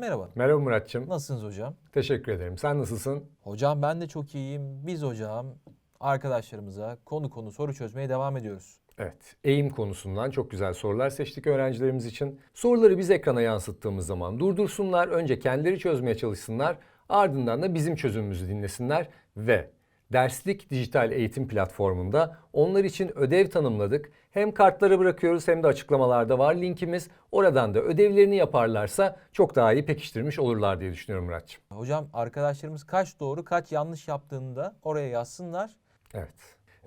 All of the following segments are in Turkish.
merhaba. Merhaba Muratçım. Nasılsınız hocam? Teşekkür ederim. Sen nasılsın? Hocam ben de çok iyiyim. Biz hocam arkadaşlarımıza konu konu soru çözmeye devam ediyoruz. Evet, eğim konusundan çok güzel sorular seçtik öğrencilerimiz için. Soruları biz ekrana yansıttığımız zaman durdursunlar, önce kendileri çözmeye çalışsınlar, ardından da bizim çözümümüzü dinlesinler ve Derslik Dijital Eğitim Platformu'nda onlar için ödev tanımladık. Hem kartları bırakıyoruz hem de açıklamalarda var linkimiz. Oradan da ödevlerini yaparlarsa çok daha iyi pekiştirmiş olurlar diye düşünüyorum Muratçım. Hocam arkadaşlarımız kaç doğru kaç yanlış yaptığını da oraya yazsınlar. Evet.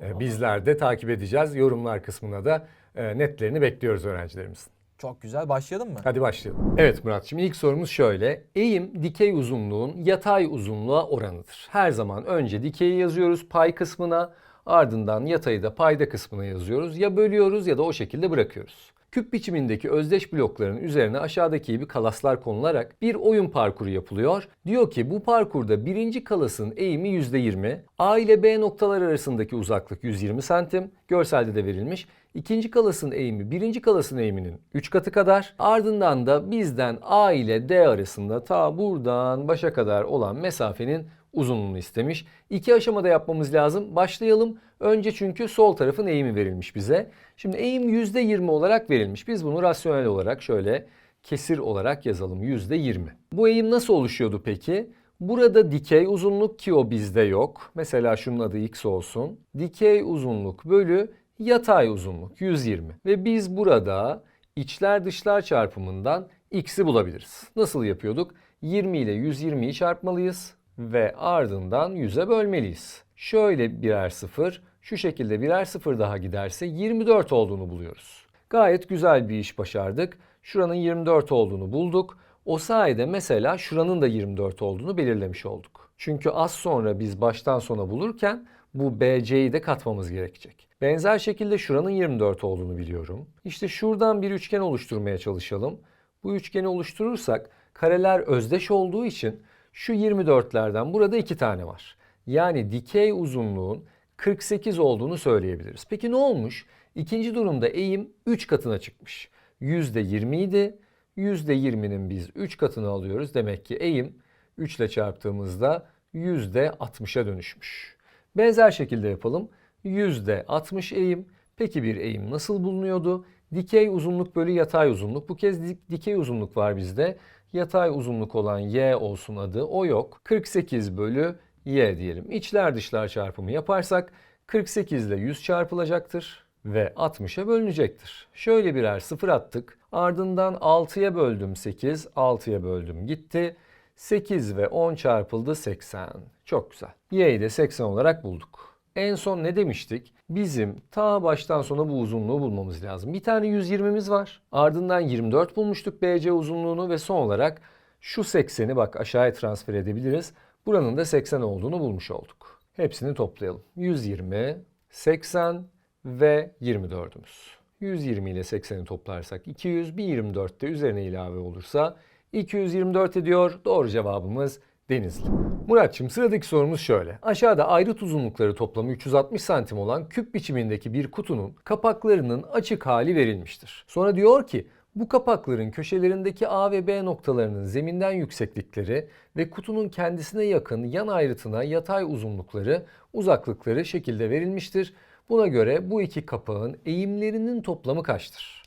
Ee, Bizler de takip edeceğiz. Yorumlar kısmına da e, netlerini bekliyoruz öğrencilerimizin. Çok güzel başlayalım mı? Hadi başlayalım. Evet Muratçım ilk sorumuz şöyle. Eğim dikey uzunluğun yatay uzunluğa oranıdır. Her zaman önce dikeyi yazıyoruz pay kısmına ardından yatayı da payda kısmına yazıyoruz. Ya bölüyoruz ya da o şekilde bırakıyoruz. Küp biçimindeki özdeş blokların üzerine aşağıdaki gibi kalaslar konularak bir oyun parkuru yapılıyor. Diyor ki bu parkurda birinci kalasın eğimi %20, A ile B noktalar arasındaki uzaklık 120 santim, görselde de verilmiş. İkinci kalasın eğimi birinci kalasın eğiminin 3 katı kadar. Ardından da bizden A ile D arasında ta buradan başa kadar olan mesafenin uzunluğunu istemiş. İki aşamada yapmamız lazım. Başlayalım. Önce çünkü sol tarafın eğimi verilmiş bize. Şimdi eğim %20 olarak verilmiş. Biz bunu rasyonel olarak şöyle kesir olarak yazalım. %20. Bu eğim nasıl oluşuyordu peki? Burada dikey uzunluk ki o bizde yok. Mesela şunun adı x olsun. Dikey uzunluk bölü yatay uzunluk 120. Ve biz burada içler dışlar çarpımından x'i bulabiliriz. Nasıl yapıyorduk? 20 ile 120'yi çarpmalıyız ve ardından 100'e bölmeliyiz. Şöyle birer sıfır, şu şekilde birer sıfır daha giderse 24 olduğunu buluyoruz. Gayet güzel bir iş başardık. Şuranın 24 olduğunu bulduk. O sayede mesela şuranın da 24 olduğunu belirlemiş olduk. Çünkü az sonra biz baştan sona bulurken bu BC'yi de katmamız gerekecek. Benzer şekilde şuranın 24 olduğunu biliyorum. İşte şuradan bir üçgen oluşturmaya çalışalım. Bu üçgeni oluşturursak kareler özdeş olduğu için şu 24'lerden burada iki tane var. Yani dikey uzunluğun 48 olduğunu söyleyebiliriz. Peki ne olmuş? İkinci durumda eğim 3 katına çıkmış. %20 idi. %20'nin biz 3 katını alıyoruz. Demek ki eğim 3 ile çarptığımızda %60'a dönüşmüş. Benzer şekilde yapalım. %60 eğim. Peki bir eğim nasıl bulunuyordu? Dikey uzunluk bölü yatay uzunluk. Bu kez dik- dikey uzunluk var bizde. Yatay uzunluk olan y olsun adı. O yok. 48 bölü y diyelim. İçler dışlar çarpımı yaparsak 48 ile 100 çarpılacaktır ve 60'a bölünecektir. Şöyle birer sıfır attık. Ardından 6'ya böldüm 8, 6'ya böldüm gitti. 8 ve 10 çarpıldı 80. Çok güzel. Y'yi de 80 olarak bulduk. En son ne demiştik? Bizim ta baştan sona bu uzunluğu bulmamız lazım. Bir tane 120'miz var. Ardından 24 bulmuştuk BC uzunluğunu ve son olarak şu 80'i bak aşağıya transfer edebiliriz. Buranın da 80 olduğunu bulmuş olduk. Hepsini toplayalım. 120, 80 ve 24'ümüz. 120 ile 80'i toplarsak 200, bir 24 de üzerine ilave olursa 224 ediyor. Doğru cevabımız Denizli. Muratçım sıradaki sorumuz şöyle. Aşağıda ayrıt uzunlukları toplamı 360 santim olan küp biçimindeki bir kutunun kapaklarının açık hali verilmiştir. Sonra diyor ki bu kapakların köşelerindeki A ve B noktalarının zeminden yükseklikleri ve kutunun kendisine yakın yan ayrıtına yatay uzunlukları, uzaklıkları şekilde verilmiştir. Buna göre bu iki kapağın eğimlerinin toplamı kaçtır?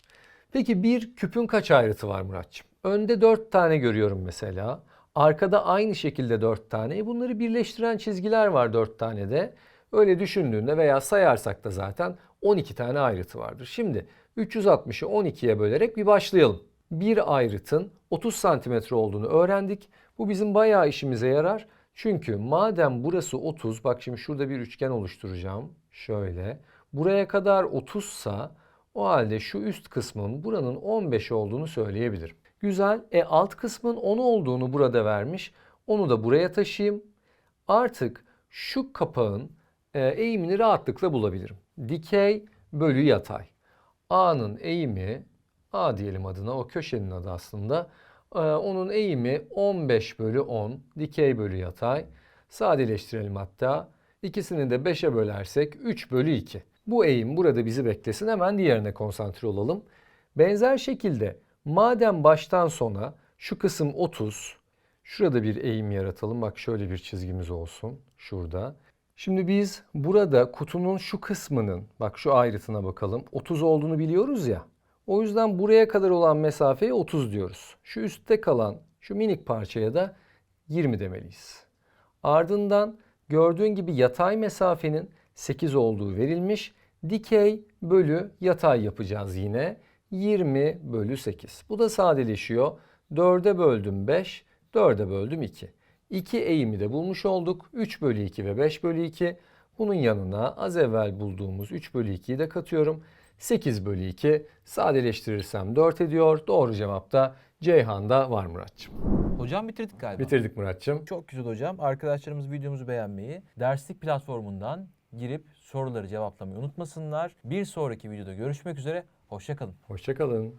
Peki bir küpün kaç ayrıtı var Muratçım? Önde 4 tane görüyorum mesela. Arkada aynı şekilde 4 tane. E Bunları birleştiren çizgiler var 4 tane de. Öyle düşündüğünde veya sayarsak da zaten 12 tane ayrıtı vardır. Şimdi 360'ı 12'ye bölerek bir başlayalım. Bir ayrıtın 30 santimetre olduğunu öğrendik. Bu bizim bayağı işimize yarar. Çünkü madem burası 30, bak şimdi şurada bir üçgen oluşturacağım. Şöyle. Buraya kadar 30 sa o halde şu üst kısmın buranın 15 olduğunu söyleyebilirim. Güzel. E alt kısmın 10 olduğunu burada vermiş. Onu da buraya taşıyayım. Artık şu kapağın e, eğimini rahatlıkla bulabilirim. Dikey bölü yatay. A'nın eğimi, A diyelim adına o köşenin adı aslında. E, onun eğimi 15 bölü 10, dikey bölü yatay. Sadeleştirelim hatta. İkisini de 5'e bölersek 3 bölü 2. Bu eğim burada bizi beklesin. Hemen diğerine konsantre olalım. Benzer şekilde madem baştan sona Şu kısım 30. Şurada bir eğim yaratalım. Bak şöyle bir çizgimiz olsun. Şurada. Şimdi biz burada kutunun şu kısmının, bak şu ayrıtına bakalım. 30 olduğunu biliyoruz ya. O yüzden buraya kadar olan mesafeye 30 diyoruz. Şu üstte kalan şu minik parçaya da 20 demeliyiz. Ardından gördüğün gibi yatay mesafenin 8 olduğu verilmiş. Dikey bölü yatay yapacağız yine. 20 bölü 8. Bu da sadeleşiyor. 4'e böldüm 5, 4'e böldüm 2. 2 eğimi de bulmuş olduk. 3 bölü 2 ve 5 bölü 2. Bunun yanına az evvel bulduğumuz 3 bölü 2'yi de katıyorum. 8 bölü 2 sadeleştirirsem 4 ediyor. Doğru cevap da Ceyhan'da var Muratçım. Hocam bitirdik galiba. Bitirdik Muratçım. Çok güzel hocam. Arkadaşlarımız videomuzu beğenmeyi, derslik platformundan girip soruları cevaplamayı unutmasınlar. Bir sonraki videoda görüşmek üzere. Hoşçakalın. Hoşçakalın.